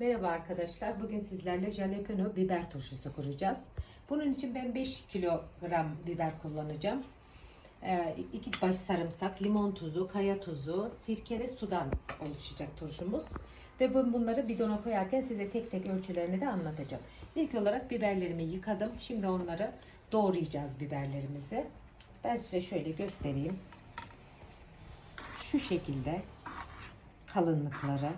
Merhaba arkadaşlar. Bugün sizlerle jalapeno biber turşusu kuracağız. Bunun için ben 5 kilogram biber kullanacağım. 2 baş sarımsak, limon tuzu, kaya tuzu, sirke ve sudan oluşacak turşumuz. Ve ben bunları bidona koyarken size tek tek ölçülerini de anlatacağım. İlk olarak biberlerimi yıkadım. Şimdi onları doğrayacağız biberlerimizi. Ben size şöyle göstereyim. Şu şekilde kalınlıklara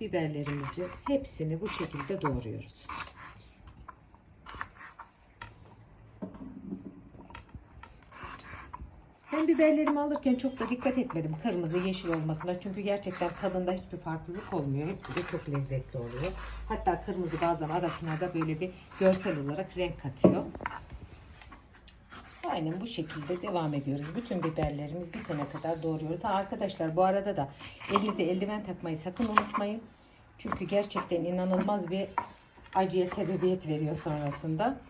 biberlerimizi hepsini bu şekilde doğruyoruz. Ben biberlerimi alırken çok da dikkat etmedim kırmızı yeşil olmasına. Çünkü gerçekten tadında hiçbir farklılık olmuyor. Hepsi de çok lezzetli oluyor. Hatta kırmızı bazen arasına da böyle bir görsel olarak renk katıyor. Aynen bu şekilde devam ediyoruz. Bütün biberlerimiz bitene kadar doğruyoruz. Ha arkadaşlar bu arada da elinize eldiven takmayı sakın unutmayın. Çünkü gerçekten inanılmaz bir acıya sebebiyet veriyor sonrasında.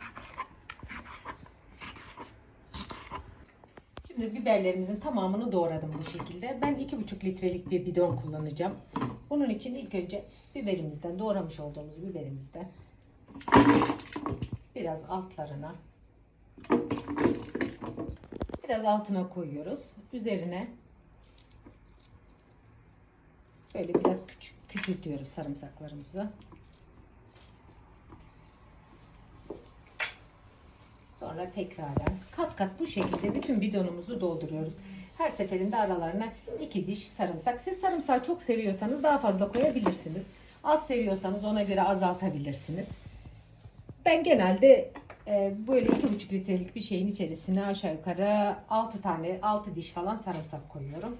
Şimdi biberlerimizin tamamını doğradım bu şekilde. Ben 2,5 litrelik bir bidon kullanacağım. Bunun için ilk önce biberimizden, doğramış olduğumuz biberimizden biraz altlarına biraz altına koyuyoruz. Üzerine böyle biraz küçük küçültüyoruz sarımsaklarımızı. Sonra tekrardan kat kat bu şekilde bütün bidonumuzu dolduruyoruz. Her seferinde aralarına iki diş sarımsak. Siz sarımsağı çok seviyorsanız daha fazla koyabilirsiniz. Az seviyorsanız ona göre azaltabilirsiniz. Ben genelde e, böyle iki buçuk litrelik bir şeyin içerisine aşağı yukarı 6 tane 6 diş falan sarımsak koyuyorum.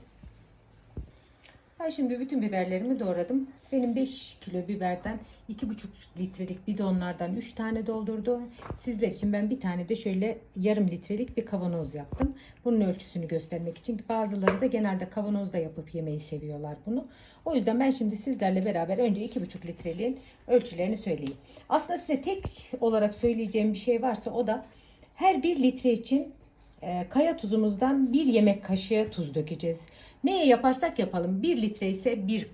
Ben şimdi bütün biberlerimi doğradım. Benim 5 kilo biberden 2,5 litrelik bidonlardan 3 tane doldurdu. Sizler için ben bir tane de şöyle yarım litrelik bir kavanoz yaptım. Bunun ölçüsünü göstermek için. Bazıları da genelde kavanozda yapıp yemeyi seviyorlar bunu. O yüzden ben şimdi sizlerle beraber önce 2,5 litreliğin ölçülerini söyleyeyim. Aslında size tek olarak söyleyeceğim bir şey varsa o da her bir litre için e, kaya tuzumuzdan bir yemek kaşığı tuz dökeceğiz. Neye yaparsak yapalım. 1 litre ise 1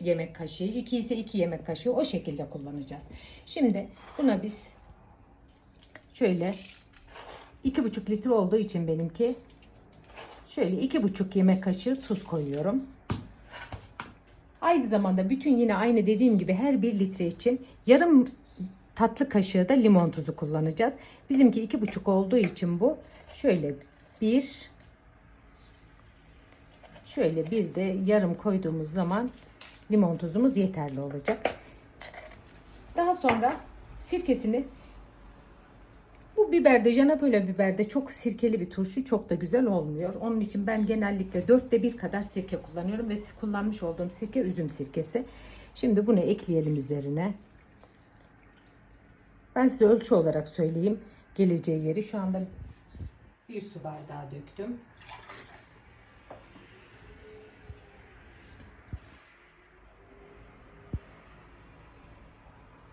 yemek kaşığı, 2 ise 2 yemek kaşığı o şekilde kullanacağız. Şimdi buna biz şöyle 2,5 litre olduğu için benimki şöyle 2,5 yemek kaşığı tuz koyuyorum. Aynı zamanda bütün yine aynı dediğim gibi her 1 litre için yarım tatlı kaşığı da limon tuzu kullanacağız. Bizimki 2,5 olduğu için bu şöyle bir Şöyle bir de yarım koyduğumuz zaman limon tuzumuz yeterli olacak. Daha sonra sirkesini bu biberde janapöla biberde çok sirkeli bir turşu çok da güzel olmuyor. Onun için ben genellikle dörtte bir kadar sirke kullanıyorum ve kullanmış olduğum sirke üzüm sirkesi. Şimdi bunu ekleyelim üzerine. Ben size ölçü olarak söyleyeyim geleceği yeri. Şu anda bir su bardağı döktüm.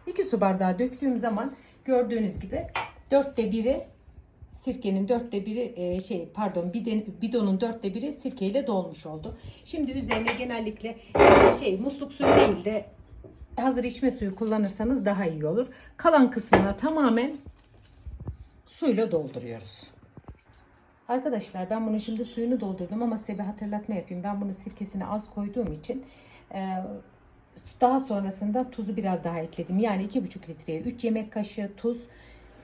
2 su bardağı döktüğüm zaman gördüğünüz gibi dörtte biri sirkenin dörtte biri e, şey pardon bidonun dörtte biri sirkeyle dolmuş oldu. Şimdi üzerine genellikle şey musluk suyu değil de hazır içme suyu kullanırsanız daha iyi olur. Kalan kısmına tamamen suyla dolduruyoruz. Arkadaşlar ben bunu şimdi suyunu doldurdum ama size bir hatırlatma yapayım. Ben bunu sirkesini az koyduğum için e, daha sonrasında tuzu biraz daha ekledim. Yani 2,5 litreye 3 yemek kaşığı tuz,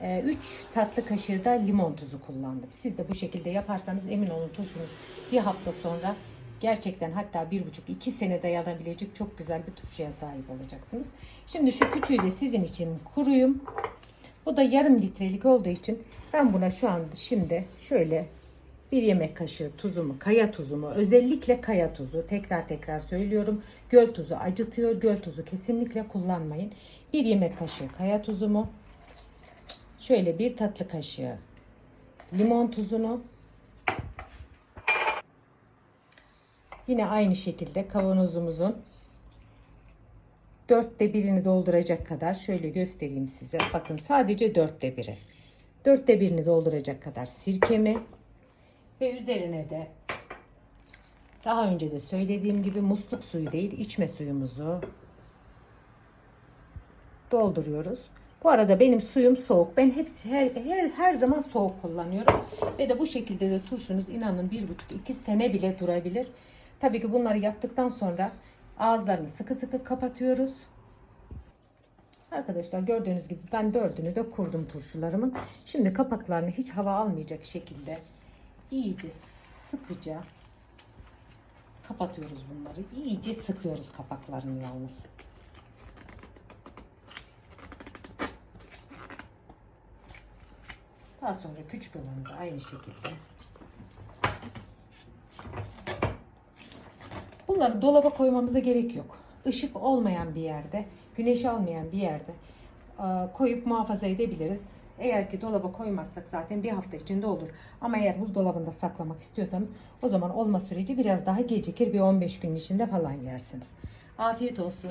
3 e, tatlı kaşığı da limon tuzu kullandım. Siz de bu şekilde yaparsanız emin olun turşunuz bir hafta sonra gerçekten hatta 1,5-2 sene dayanabilecek çok güzel bir turşuya sahip olacaksınız. Şimdi şu küçüğü de sizin için kuruyum. Bu da yarım litrelik olduğu için ben buna şu anda şimdi şöyle bir yemek kaşığı tuzumu, kaya tuzumu, özellikle kaya tuzu, tekrar tekrar söylüyorum. Göl tuzu acıtıyor. Göl tuzu kesinlikle kullanmayın. Bir yemek kaşığı kaya tuzumu, şöyle bir tatlı kaşığı limon tuzunu, yine aynı şekilde kavanozumuzun dörtte birini dolduracak kadar şöyle göstereyim size. Bakın sadece dörtte biri. Dörtte birini dolduracak kadar sirkemi, ve üzerine de daha önce de söylediğim gibi musluk suyu değil içme suyumuzu dolduruyoruz. Bu arada benim suyum soğuk. Ben hepsi her, her, her zaman soğuk kullanıyorum. Ve de bu şekilde de turşunuz inanın bir buçuk iki sene bile durabilir. Tabii ki bunları yaptıktan sonra ağızlarını sıkı sıkı kapatıyoruz. Arkadaşlar gördüğünüz gibi ben dördünü de kurdum turşularımın. Şimdi kapaklarını hiç hava almayacak şekilde iyice sıkıca kapatıyoruz bunları. İyice sıkıyoruz kapaklarını yalnız. Daha sonra küçük olanı da aynı şekilde. Bunları dolaba koymamıza gerek yok. Işık olmayan bir yerde, güneş almayan bir yerde e, koyup muhafaza edebiliriz. Eğer ki dolaba koymazsak zaten bir hafta içinde olur. Ama eğer buzdolabında saklamak istiyorsanız o zaman olma süreci biraz daha gecikir. Bir 15 gün içinde falan yersiniz. Afiyet olsun.